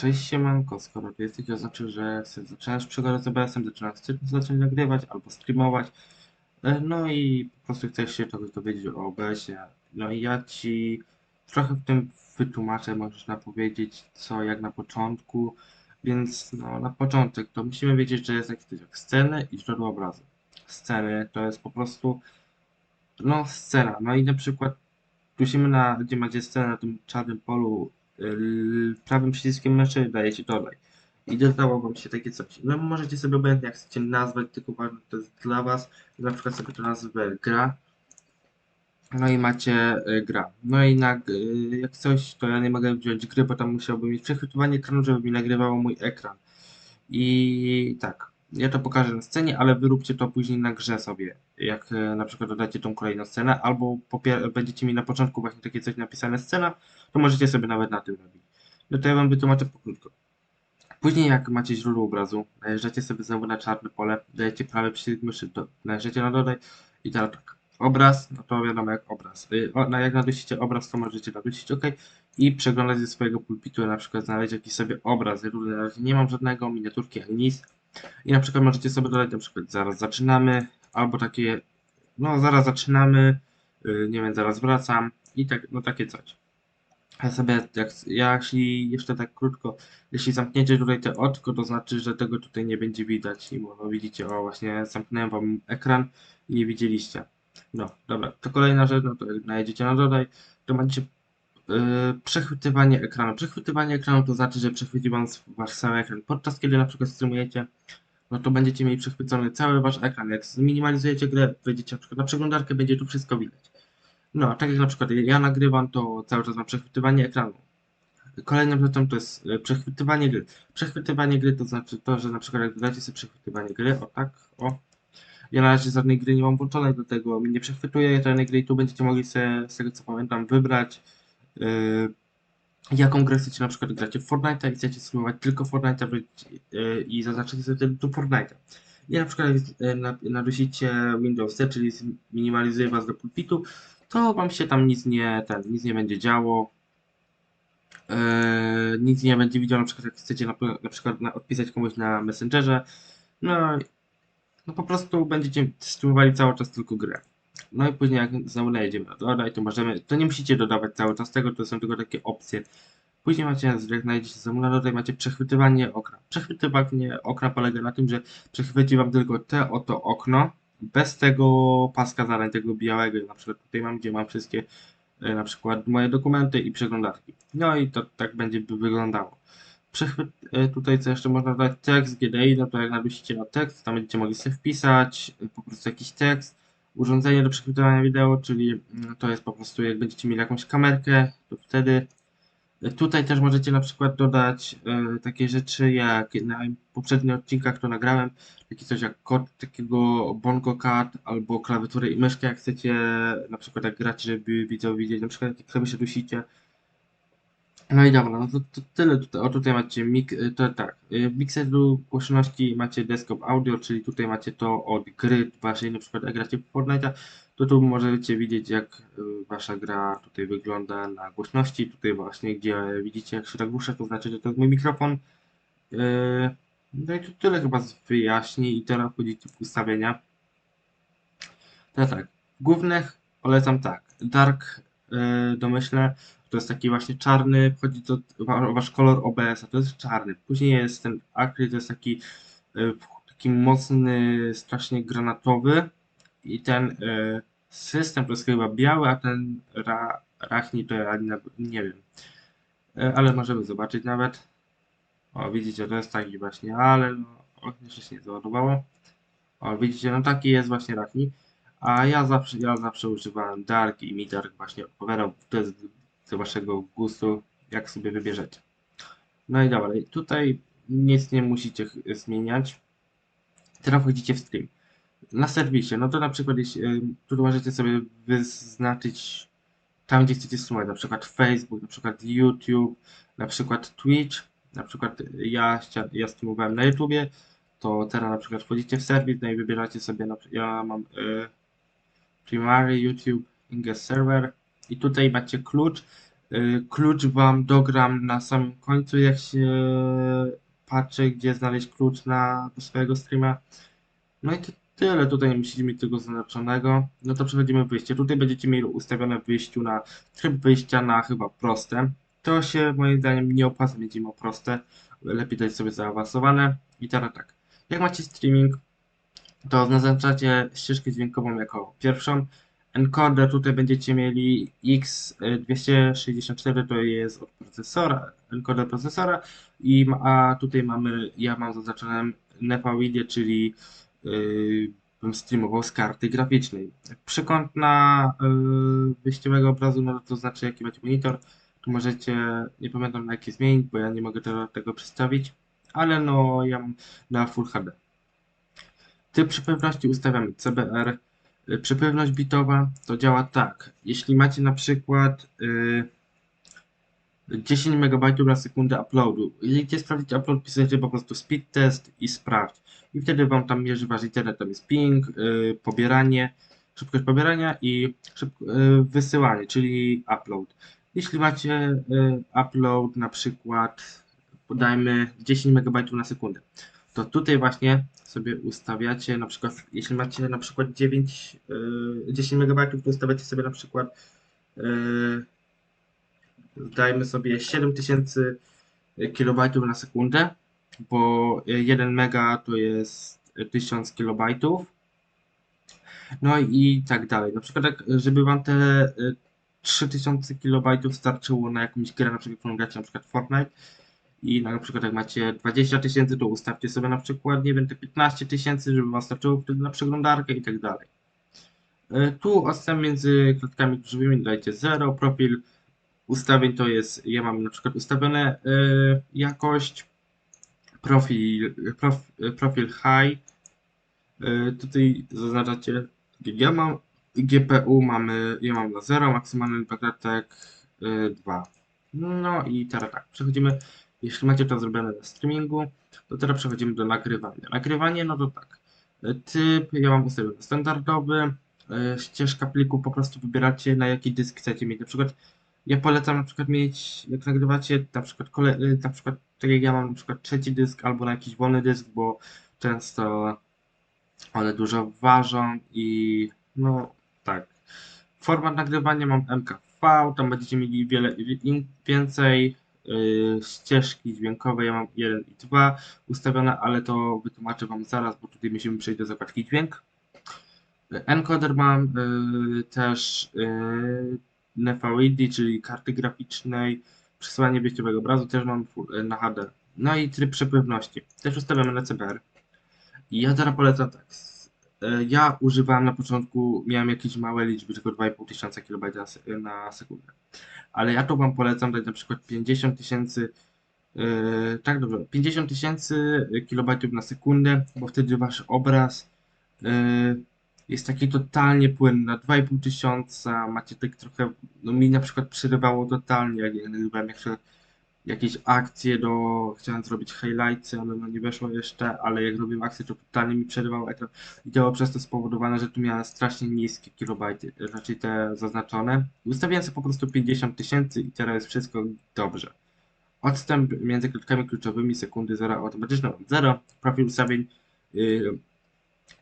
Cześć siemanko, skoro ty jesteś, to znaczy, że zaczynasz przygodę z OBS-em, zaczynasz zacząć nagrywać albo streamować, e, no i po prostu chcesz się czegoś dowiedzieć o OBS-ie. No i ja ci trochę w tym wytłumaczę, można powiedzieć, co jak na początku, więc no na początek to musimy wiedzieć, że jest jakiś coś jak sceny i źródło obrazu. Sceny to jest po prostu no scena, no i na przykład Prosimy na, gdzie macie scenę na tym czarnym polu, prawym przyciskiem myszy dajecie dodaj. I dodało wam się takie coś. No możecie sobie obojętnie jak chcecie nazwać, tylko ważne to jest dla was. Na przykład sobie to nazwę gra. No i macie y, gra. No i na, y, jak coś, to ja nie mogę wziąć gry, bo tam musiałbym mieć przechwytywanie ekranu, żeby mi nagrywało mój ekran. I tak, ja to pokażę na scenie, ale wy róbcie to później na grze sobie. Jak e, na przykład dodacie tą kolejną scenę, albo będziecie mi na początku właśnie takie coś napisane scena, to możecie sobie nawet na tym robić. No to ja wam wytłumaczę pokrótko. Później jak macie źródło obrazu, najeżdżacie sobie znowu na czarne pole, dajecie prawy przycisk myszy, do, najeżdżacie na dodaj i teraz tak. Obraz, no to wiadomo jak obraz. Y, O, jak nadusicie obraz, to możecie nadusić OK i przeglądać ze swojego pulpitu, na przykład znaleźć jakiś sobie obraz. Ja tutaj na razie nie mam żadnego, miniaturki ani nic. I na przykład możecie sobie dodać na przykład zaraz zaczynamy, albo takie, no zaraz zaczynamy, yy, nie wiem, zaraz wracam i tak, no takie coś. Ja sobie, jak, ja jeśli jeszcze tak krótko, jeśli zamkniecie tutaj te oczko, to znaczy, że tego tutaj nie będzie widać. I no widzicie, o właśnie zamknąłem wam ekran i nie widzieliście. No, dobra, to kolejna rzecz, no to jak najedziecie na dodaj, to macie przechwytywanie ekranu. Przechwytywanie ekranu to znaczy, że przechwyci wam wasz cały ekran. Podczas kiedy na przykład streamujecie, no to będziecie mieli przechwycony cały wasz ekran. Jak zminimalizujecie grę, wejdziecie na przykład na przeglądarkę, będzie tu wszystko widać. No, tak jak na przykład ja nagrywam, to cały czas mam przechwytywanie ekranu. Kolejną rzeczą to jest e, przechwytywanie gry. Przechwytywanie gry to znaczy to, że na przykład jak dodacie sobie przechwytywanie gry, o tak, o. Ja na razie żadnej gry nie mam włączonej, dlatego nie przechwytuję żadnej gry i tu będziecie mogli sobie, z tego co pamiętam, wybrać jaką grę chcecie, na przykład gracie w Fortnite i chcecie spróbować tylko Fortnite yy, i zaznaczycie sobie wtedy tu Fortnite. I na przykład jak nadusicie Windows C, czyli zminimalizuje was do pulpitu, to wam się tam nic nie, ten, nic nie będzie działo. Yy, nic nie będzie widział, na przykład jak chcecie na, na przykład na, odpisać komuś na Messengerze. No, no po prostu będziecie streamowali cały czas tylko grę. No i później jak znowu najedziemy na dodaj, to możemy, to nie musicie dodawać cały czas tego, to są tylko takie opcje. Później macie, jak znajdziecie znowu na macie przechwytywanie okna. Przechwytywanie okna polega na tym, że przechwyci wam tylko te oto okno, bez tego paska zadań, tego białego, na przykład tutaj mam, gdzie mam wszystkie e, na przykład moje dokumenty i przeglądarki. No i to tak będzie wyglądało. Przechwyt, e, tutaj co jeszcze można dodać, tekst GDI, no to jak nadusicie na tekst, tam będziecie mogli sobie wpisać e, po prostu jakiś tekst. Urządzenie do przechwytywania wideo, czyli mm, to jest po prostu jak będziecie mieli jakąś kamerkę, to wtedy e, Tutaj też możecie na przykład dodać e, takie rzeczy jak na poprzednich odcinkach to nagrałem, takie coś jak kod takiego Bongo Card albo klawiatury i myszkę, jak chcecie na przykład jak gracie, żeby widzowie widzieli, na przykład jak sobie się dusicie. No i dobra, no to, to tyle tutaj. O tutaj macie mik, to tak, y, w mixeru głośności macie desktop audio, czyli tutaj macie to od gry waszej, na przykład jak gracie w Fortnite, to tu możecie widzieć jak y, wasza gra tutaj wygląda na głośności. Tutaj właśnie gdzie widzicie jak się tak głuszę, to znaczy, że to jest mój mikrofon. Y, No i to tyle chyba wyjaśni i teraz wchodzicie w ustawienia. Teraz tak, głównych polecam tak, Dark y, domyślne, to jest taki właśnie czarny, wchodzi wa- wasz kolor OBS, a to jest czarny. Później jest ten Acry, to jest taki, y, taki mocny, strasznie granatowy i ten y, system to jest chyba biały, a ten ra, Rachni to ja nie, nie wiem. Y, ale możemy zobaczyć nawet. O, widzicie, to jest taki właśnie, ale no, o, jeszcze się nie załadowało. O, widzicie, no taki jest właśnie Rachni. A ja zawsze, ja zawsze używałem Dark i mi Dark właśnie odpowiadał. To jest do waszego gustu, jak sobie wybierzecie. No i dalej, tutaj nic nie musicie zmieniać. Teraz wchodzicie w stream. Na serwisie, no to na przykład tu możecie sobie wyznaczyć tam, gdzie chcecie streamować, na przykład Facebook, na przykład YouTube, na przykład Twitch, na przykład ja, ja streamowałem na YouTubie, to teraz na przykład wchodzicie w serwis, no i wybieracie sobie, ja mam y, Primary YouTube Ingress Server i tutaj macie klucz Y, Klucz wam dogram na samym końcu, jak się patrzy, gdzie znaleźć klucz na do swojego streama. No i to tyle, tutaj nie musicie mieć tego zaznaczonego. No to przechodzimy wyjście. Tutaj będziecie mieli ustawione wyjściu na tryb wyjścia na chyba proste. To się moim zdaniem nie opłaca mieć o proste. Lepiej dać sobie zaawansowane. I teraz tak. Jak macie streaming, to zaznaczacie ścieżkę dźwiękową jako pierwszą. Encoder tutaj będziecie mieli X264 to jest od procesora, encoder procesora i a tutaj mamy, ja mam zaznaczone NVIDIA, czyli yy, bym streamował z karty graficznej. Przekątna yy, wyjściowego obrazu, no to znaczy jaki macie monitor, tu możecie, nie pamiętam na jaki zmienić, bo ja nie mogę tego, tego przedstawić, ale no ja mam na Full HD. Typ przepływności ustawiamy CBR. Y, Przepływność bitowa to działa tak. Jeśli macie na przykład y, 10 MB na sekundę uploadu, jeżeli chcecie sprawdzić upload, pisujecie po prostu speed test i sprawdź. I wtedy wam tam mierzy wasz internet, tam jest ping, y, pobieranie, szybkość pobierania i y, wysyłanie, czyli upload. Jeśli macie y, upload na przykład, podajmy 10 MB na sekundę, to tutaj właśnie sobie ustawiacie na przykład, jeśli macie na przykład 9, y, 10 MB, to ustawiacie sobie na przykład y, dajmy sobie 7000 KB na sekundę, bo 1 mega to jest 1000 KB. No i tak dalej. Na przykład, żeby wam te y, 3000 KB starczyło na jakąś grę, na przykład, którą gracie, na przykład Fortnite, i na przykład jak macie 20 tysięcy, to ustawcie sobie na przykład, nie wiem, te 15 tysięcy, żeby wam starczyło wtedy na przeglądarkę i tak dalej. Y, Tu odstęp między klatkami krzywymi dajcie 0, profil ustawień to jest, ja mam na przykład ustawione y, jakość, profil, prof, profil high, y, tutaj zaznaczacie, ja mam GPU mamy, ja mam na 0, maksymalny klatek y, 2. No i teraz tak, przechodzimy, jeśli macie to zrobione na streamingu, to teraz przechodzimy do nagrywania. Nagrywanie, no to tak, y, typ, ja mam ustawiony standardowy, y, ścieżka pliku, po prostu wybieracie na jaki dysk chcecie mieć, na przykład ja polecam na przykład mieć, jak nagrywacie, na przykład, kole, y, na przykład tak jak ja mam na przykład trzeci dysk albo na jakiś wolny dysk, bo często one dużo ważą i no tak. Format nagrywania mam MKV, tam będziecie mieli wiele więcej ścieżki dźwiękowe, ja mam 1 i 2 ustawione, ale to wytłumaczę Wam zaraz, bo tutaj musimy przejść do zakładki dźwięk. Encoder mam yy, też yy, NVIDIA, czyli karty graficznej, przesyłanie wyjściowego obrazu też mam na HD. No i tryb przepływności. Też ustawiamy na CBR. I ja teraz polecam tak. E, Ja używałem na początku, miałem jakieś małe liczby, tylko 2,5 tysiąca kilobajt na, se- na sekundę. Ale ja to Wam polecam dać na przykład 50 tysięcy, e, tak dobrze, 50 tysięcy kilobajtów na sekundę, bo wtedy Wasz obraz e, jest taki totalnie płynny. Na 2,5 tysiąca macie tak trochę, no mi na przykład przerywało totalnie, jak ja nagrywałem jeszcze jakieś akcje do, chciałem zrobić highlights, ale no nie weszło jeszcze, ale jak robiłem akcje, to totalnie mi przerywał ekran i to przez to spowodowane, że tu miałem strasznie niskie kilobajty, raczej te zaznaczone. Ustawiłem sobie po prostu 50 tysięcy i teraz jest wszystko dobrze. Odstęp między klatkami kluczowymi sekundy 0 automatyczny od 0, profil ustawień yy,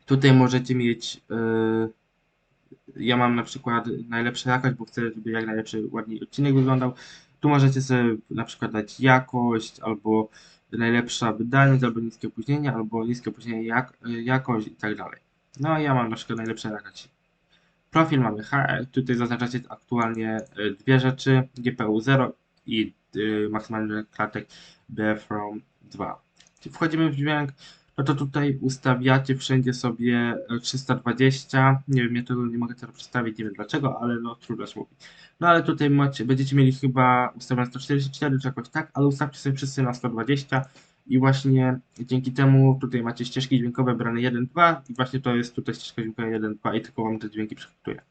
Tutaj możecie mieć. Yy, ja mam na przykład najlepsza jakość, bo chcę, żeby jak najlepszy, ładniej odcinek wyglądał. Tu możecie sobie na przykład dać jakość, albo najlepsza wydajność, albo niskie opóźnienie, albo niskie opóźnienie, jak, jakość i tak dalej. No ja mam na przykład najlepsza jakość. Profil mamy, H, tutaj zaznaczacie aktualnie y, dwie rzeczy, GPU 0 i y, maksymalny klatek BFROM 2. Wchodzimy w dźwięk, no to tutaj ustawiacie wszędzie sobie e, 320. Nie wiem, ja tego nie mogę teraz przedstawić, nie wiem dlaczego, ale no trudno się mówi. No ale tutaj macie, będziecie mieli chyba ustawione 144 czy jakoś tak, ale ustawcie sobie wszyscy na 120 i właśnie dzięki temu tutaj macie ścieżki dźwiękowe brane 1-2 i właśnie to jest tutaj ścieżka dźwiękowa 1-2 i tylko wam te dźwięki przechwytuje.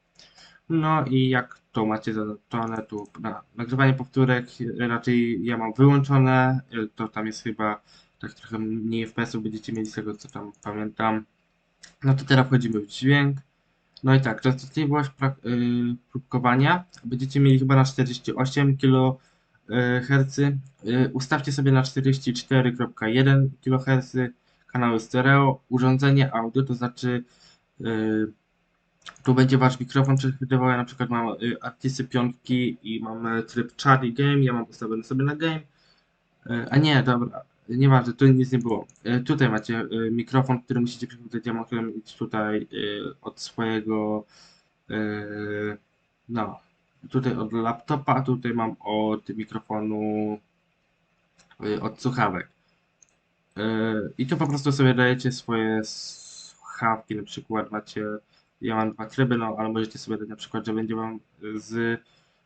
No i jak to macie zaznaczone, tu na nagrywanie powtórek e, raczej ja mam wyłączone, e, to tam jest chyba tak trochę mniej FPS-ów będziecie mieli z tego co tam pamiętam. No to teraz wchodzimy w dźwięk. No i tak, częstotliwość pra- y, próbkowania będziecie mieli chyba na 48 kHz. Y, ustawcie sobie na 44,1 kHz kanały stereo. Urządzenie audio, to znaczy y, tu będzie wasz mikrofon przechwytywał. Ja na przykład mam y, Artisy piątki i mam tryb Charlie Game. Ja mam ustawiony sobie na game. Y, a nie, dobra. Nieważne, tu nic nie było. Y, tutaj macie y, mikrofon, który musicie. Ja mogę mieć tutaj y, od swojego no, tutaj od laptopa, tutaj mam od mikrofonu od słuchawek. I tu po prostu sobie dajecie swoje słuchawki, na przykład macie, ja mam dwa tryby, no ale możecie sobie dać na przykład, że będzie wam z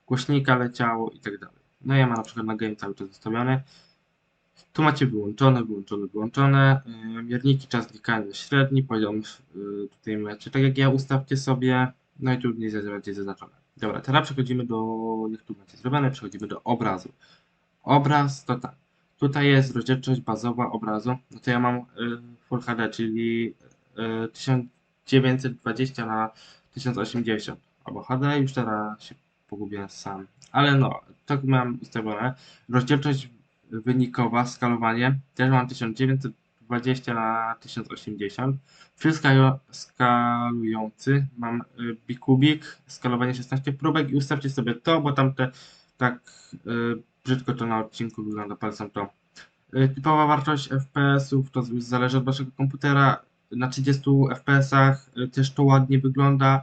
głośnika leciało i tak dalej. No ja mam na przykład na game cały czas ustawiony. Tu macie wyłączone, wyłączone, wyłączone. Yy, mierniki czas klikania średni, poziom yy, tutaj macie tak jak ja ustawcie sobie. No tu nie macie zaznaczone. Dobra, teraz przechodzimy do, jak tu macie zrobione, przechodzimy do obrazu. Obraz to tak. Tutaj jest rozdzielczość bazowa obrazu. No to ja mam y, Full HD, czyli y, 1920 na 1080 albo HD, już teraz się pogubiłem sam. Ale no, tak mam ustawione. Rozdzielczość wynikowa, skalowanie też mam 1920 na 1080. Tryb skalu- skalujący mam y, bikubik, skalowanie 16 próbek i ustawcie sobie to, bo tamte tak y, brzydko to na odcinku wygląda, polecam to. Y, Typowa wartość FPS-ów to zależy od waszego komputera. Na 30 FPS-ach y, też to ładnie wygląda.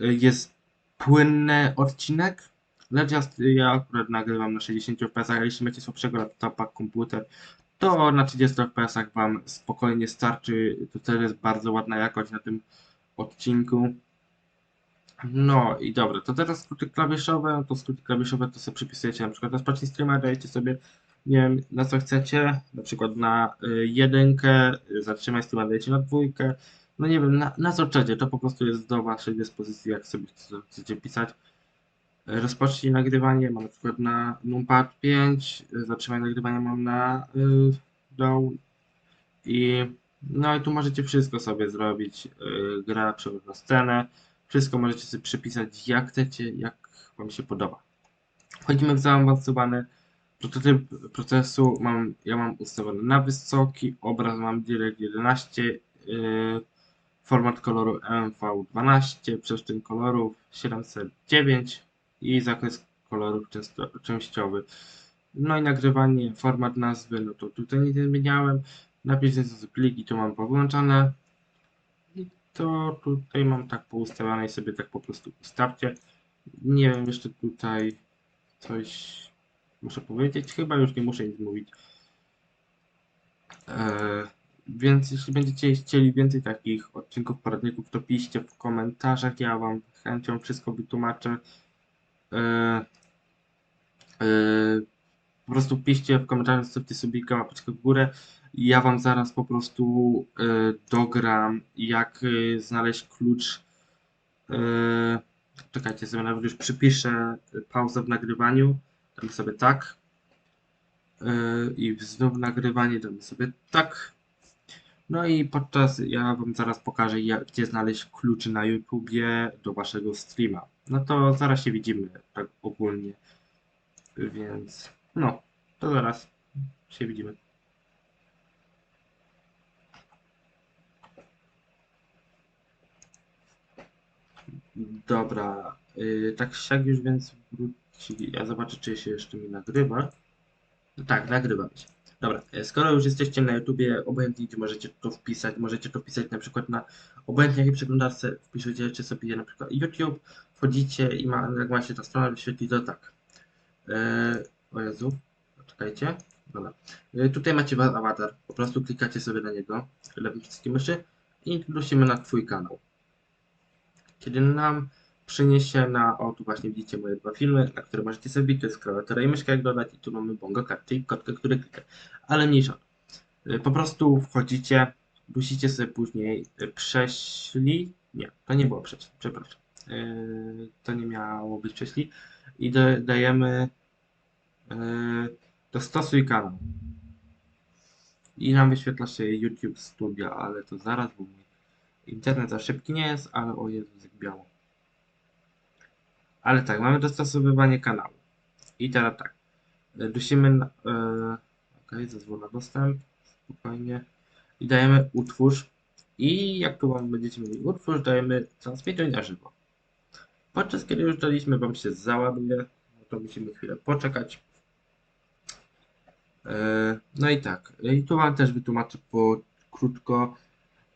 Jest płynny odcinek, lecz ja, akurat nagrywam na 60 FPS-ach, a jeśli macie słabszego laptopa, komputer, to na 30 FPS-ach wam spokojnie starczy. To też jest bardzo ładna jakość na tym odcinku. No i dobra, to teraz skróty klawiszowe, no to skróty klawiszowe to sobie przypisujecie na przykład na Spacji Streama, dajecie sobie, nie wiem, na co chcecie, na przykład na y, jedynkę, y, zatrzymaj streama dajecie na dwójkę, no nie wiem, na, na co chcecie, to po prostu jest do waszej dyspozycji, jak sobie chce- chcecie pisać. Y, Rozpocznij nagrywanie, mam na przykład na numpad 5, y, zatrzymaj nagrywanie mam na y, dół i no i tu możecie wszystko sobie zrobić, y, gra, przewód na scenę, wszystko możecie sobie przypisać jak chcecie, jak wam się podoba. Wchodzimy w zaawansowany prototyp procesu. Mam, ja mam ustawiony na wysoki, obraz mam Direct 11, yy, format koloru MV12, przestrzeń kolorów 709 i zakres kolorów częściowy. No i nagrywanie, format nazwy, no to tutaj nic nie zmieniałem. Napis językowy pliki tu mam powyłączone. I to tutaj mam tak poustawione i sobie tak po prostu ustawcie. Nie wiem, jeszcze tutaj coś muszę powiedzieć. Chyba już nie muszę nic mówić. Eee, więc jeśli będziecie chcieli więcej takich odcinków, poradników, to piszcie w komentarzach. Ja Wam chęcią wszystko wytłumaczę. Eee, eee, po prostu piszcie w komentarzach, zostawcie sobie łapeczkę w górę. Ja Wam zaraz po prostu e, dogram, jak e, znaleźć klucz. E, czekajcie, sobie nawet już przypiszę e, pauzę w nagrywaniu. Damy sobie tak. E, I znów nagrywanie damy sobie tak. No i podczas, ja Wam zaraz pokażę, jak, gdzie znaleźć kluczy na YouTubie do Waszego streama. No to zaraz się widzimy, tak ogólnie. Więc, no, to zaraz się widzimy. Dobra, yy, tak siak już więc wrócili. Ja zobaczę, czy się jeszcze mi nagrywa. Tak, nagrywa się. Dobra, e, skoro już jesteście na YouTubie, obojętnie gdzie możecie to wpisać, możecie to wpisać na przykład na obojętnie jakiej przeglądarce, wpiszecie sobie na przykład YouTube, wchodzicie i ma, jak ma się ta strona wyświetli, to tak. E, o Jezu, czekajcie. Dobra. E, tutaj macie wasz awatar, po prostu klikacie sobie na niego, lewym przyciskiem myszy i prosimy na Twój kanał. Kiedy nam przyniesie na, o tu właśnie widzicie moje dwa filmy, na które możecie sobie to jest klawiatura i myszka jak dodać i tu mamy bongo card, czyli kotkę, który klika. Ale mniejsza. Y, Po prostu wchodzicie, musicie sobie później y, prześli, nie, to nie było prześli, przepraszam. Yy, to nie miało być prześli i dajemy dostosuj kanał. I nam wyświetla się YouTube Studio, ale to zaraz, bo mój Internet za szybki nie jest, ale o Jezus jak biało. Ale tak, mamy dostosowywanie kanału. I teraz tak. Dusimy na, e, ok, zezwól na dostęp. Spokojnie. I dajemy utwórz. I jak tu wam będziecie mieli utwórz, dajemy transmituj na żywo. Podczas kiedy już daliśmy wam się załaduje, to musimy chwilę poczekać. E, No i tak, i tu wam też wytłumaczę po krótko.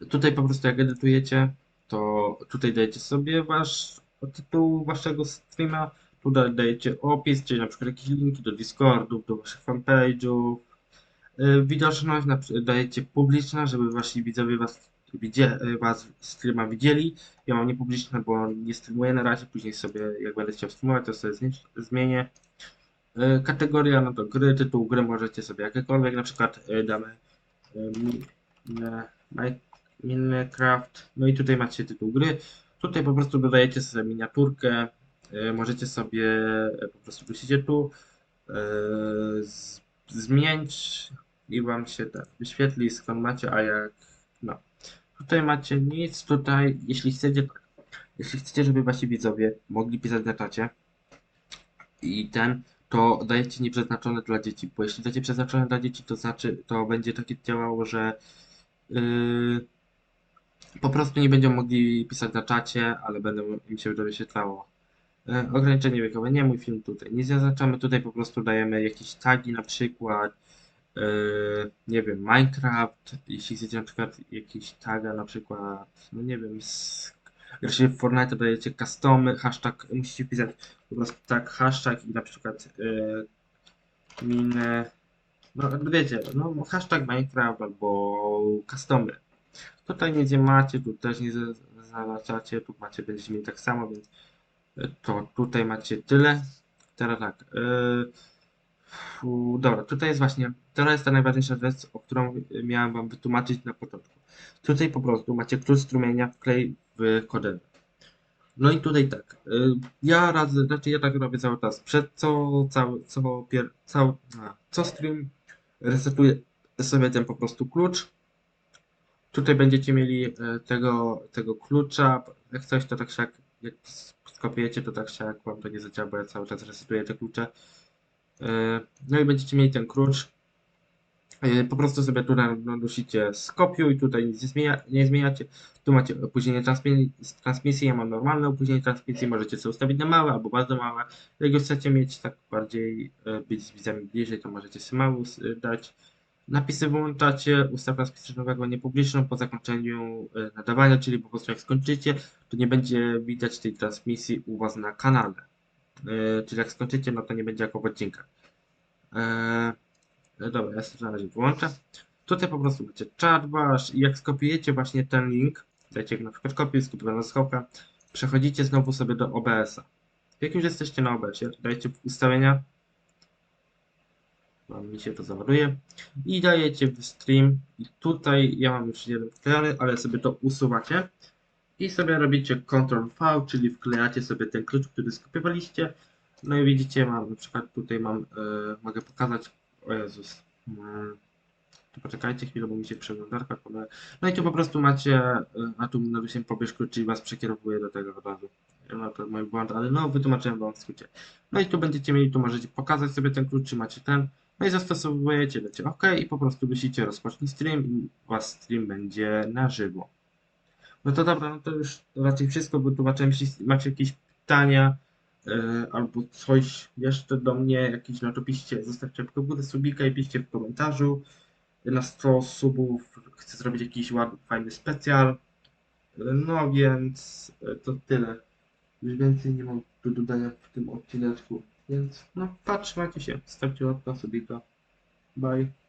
Tutaj po prostu jak edytujecie, to tutaj dajecie sobie wasz tytuł waszego streama, tutaj dajecie opis, czyli na przykład jakieś linki do Discordów, do waszych fanpage'ów. E, Widoczność dajecie publiczna, żeby wasi widzowie was, widzie, was streama widzieli. Ja mam niepubliczne, bo nie streamuję na razie, później sobie jak będę chciał streamować, to sobie zmienię. E, Kategoria, no to gry, tytuł gry możecie sobie jakiekolwiek, na przykład e, damy mi- Mi- Minecraft, no i tutaj macie tytuł gry. Tutaj po prostu dodajecie sobie miniaturkę, możecie sobie po prostu wrócicie tu, z, zmienić i wam się tak wyświetli skąd macie, a jak no. Tutaj macie nic, tutaj jeśli chcecie jeśli chcecie, żeby wasi widzowie mogli pisać na czacie i ten, to dajecie nieprzeznaczone dla dzieci, bo jeśli dacie przeznaczone dla dzieci, to znaczy, to będzie takie działało, że yy, po prostu nie będą mogli pisać na czacie, ale będą im się to wyświetlało. Yy, ograniczenie wiekowe, nie mój film tutaj. Nie zaznaczamy, tutaj po prostu dajemy jakieś tagi na przykład, nie wiem, Minecraft, jeśli chcecie na przykład jakiś taga na przykład, no nie wiem, z Jeśli w Fortnite dajecie customy, hashtag, musicie pisać po prostu tak, hashtag i na przykład yy, minę, no wiecie, no hashtag Minecraft albo customy. Tutaj nie macie, tu też nie za- zaznaczacie, tu macie, będziecie mieli tak samo, więc y, to tutaj macie tyle. Teraz tak, yy, dobra, tutaj jest właśnie, teraz jest ta najważniejsza rzecz, o którą miałem wam wytłumaczyć na początku. Tutaj po prostu macie klucz strumienia wklej w kodenę. No i tutaj tak, y, ja radzę, znaczy ja tak robię cały czas, przed co, cały, co, pier, a, co stream resetuję sobie ten po prostu klucz. Tutaj będziecie mieli e, tego, tego klucza, jak coś to tak jak, jak skopiujecie to tak jak wam to nie zadziała, bo ja cały czas resetuję te klucze. E, No i będziecie mieli ten klucz. E, Po prostu sobie tu nadusicie skopiuj, tutaj nic nie, zmienia, nie zmieniacie. Tu macie opóźnienie transmisji, transmisji, ja mam normalne opóźnienie transmisji, możecie sobie ustawić na małe albo bardzo małe. Jak chcecie mieć tak bardziej e, być z widzami bliżej, to możecie sobie e, dać. Napisy wyłączacie, ustaw transmisji nowego niepubliczną po zakończeniu nadawania, czyli po prostu jak skończycie, to nie będzie widać tej transmisji u Was na kanale. E, Czyli jak skończycie, no to nie będzie jako w odcinkach. E, E, Dobra, ja sobie na razie wyłączę. Tutaj po prostu macie czat wasz i jak skopiujecie właśnie ten link, dajcie na przykład kopię, skopiowaną z hoka, przechodzicie znowu sobie do OBS-a. Jak już jesteście na OBS-ie, dajcie ustawienia, bo mi się to załaduje i dajecie w stream i tutaj ja mam już jeden wklejony, ale sobie to usuwacie i sobie robicie Ctrl V, czyli wklejacie sobie ten klucz, który skopiowaliście. No i widzicie, mam na przykład tutaj mam, e, mogę pokazać, o Jezus, mm, to poczekajcie chwilę, bo mi się przeglądarka podaje. No i tu po prostu macie, e, a tu nadusiłem pobierz klucz, czyli was przekierowuje do tego od razu. No to mój błąd, ale no wytłumaczyłem wam w skrócie. No i tu będziecie mieli, tu możecie pokazać sobie ten klucz, czy macie ten. No i zastosowujecie, dacie OK i po prostu wisicie rozpocznij stream i wasz stream będzie na żywo. No to dobra, no to już raczej wszystko, bo tłumaczyłem, jeśli macie jakieś pytania e, albo coś jeszcze do mnie, jakieś, no to piszcie, zostawcie łapkę w subika i piszcie w komentarzu. Na 100 subów chcę zrobić jakiś ładny, fajny specjal. No więc e, to tyle. Już więcej nie mam do dodania w tym odcineczku. Więc no, patrzcie się, stawcie łapkę, subika. Bye.